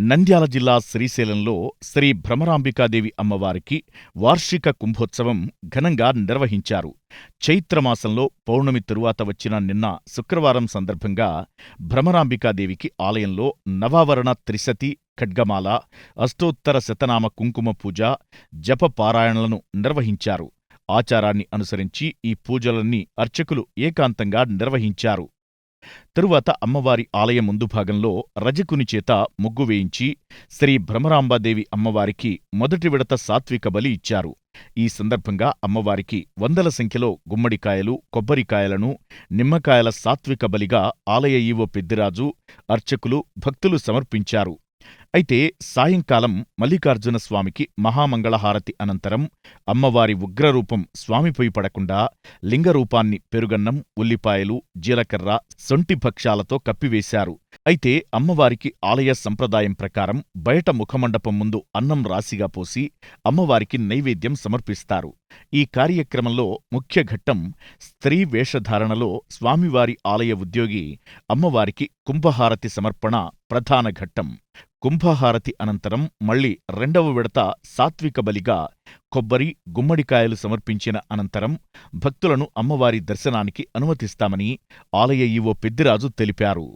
నంద్యాల జిల్లా శ్రీశైలంలో శ్రీ భ్రమరాంబికాదేవి అమ్మవారికి వార్షిక కుంభోత్సవం ఘనంగా నిర్వహించారు. చైత్రమాసంలో పౌర్ణమి తరువాత వచ్చిన నిన్న శుక్రవారం సందర్భంగా భ్రమరాంబికాదేవికి ఆలయంలో నవావరణ త్రిశతి ఖడ్గమాల అష్టోత్తర శతనామ కుంకుమ పూజ జప పారాయణలను నిర్వహించారు. ఆచారాన్ని అనుసరించి ఈ పూజలన్నీ అర్చకులు ఏకాంతంగా నిర్వహించారు. తరువాత అమ్మవారి ఆలయం ముందు భాగంలో రజకుని చేత ముగ్గు వేయించి శ్రీ భ్రమరాంబాదేవి అమ్మవారికి మొదటి విడత సాత్విక బలి ఇచ్చారు. ఈ సందర్భంగా అమ్మవారికి వందల సంఖ్యలో గుమ్మడికాయలు కొబ్బరికాయలను నిమ్మకాయల సాత్విక బలిగా ఆలయ ఈవో పెద్దిరాజు అర్చకులు భక్తులు సమర్పించారు. అయితే సాయంకాలం మల్లికార్జున స్వామికి మహామంగళహారతి అనంతరం అమ్మవారి ఉగ్రరూపం స్వామిపై పడకుండా లింగరూపాన్ని పెరుగన్నం ఉల్లిపాయలు జీలకర్ర సొంటి భక్ష్యాలతో కప్పివేశారు. అయితే అమ్మవారికి ఆలయ సంప్రదాయం ప్రకారం బయట ముఖమండపం ముందు అన్నం రాశిగా పోసి అమ్మవారికి నైవేద్యం సమర్పిస్తారు. ఈ కార్యక్రమంలో ముఖ్య ఘట్టం స్త్రీ వేషధారణలో స్వామివారి ఆలయ ఉద్యోగి అమ్మవారికి కుంభహారతి సమర్పణ ప్రధాన ఘట్టం. కుంభహారతి అనంతరం మళ్ళీ రెండవ విడత సాత్విక బలిగా కొబ్బరి గుమ్మడికాయలు సమర్పించిన అనంతరం భక్తులను అమ్మవారి దర్శనానికి అనుమతిస్తామని ఆలయ ఈవో పెద్దిరాజు తెలిపారు.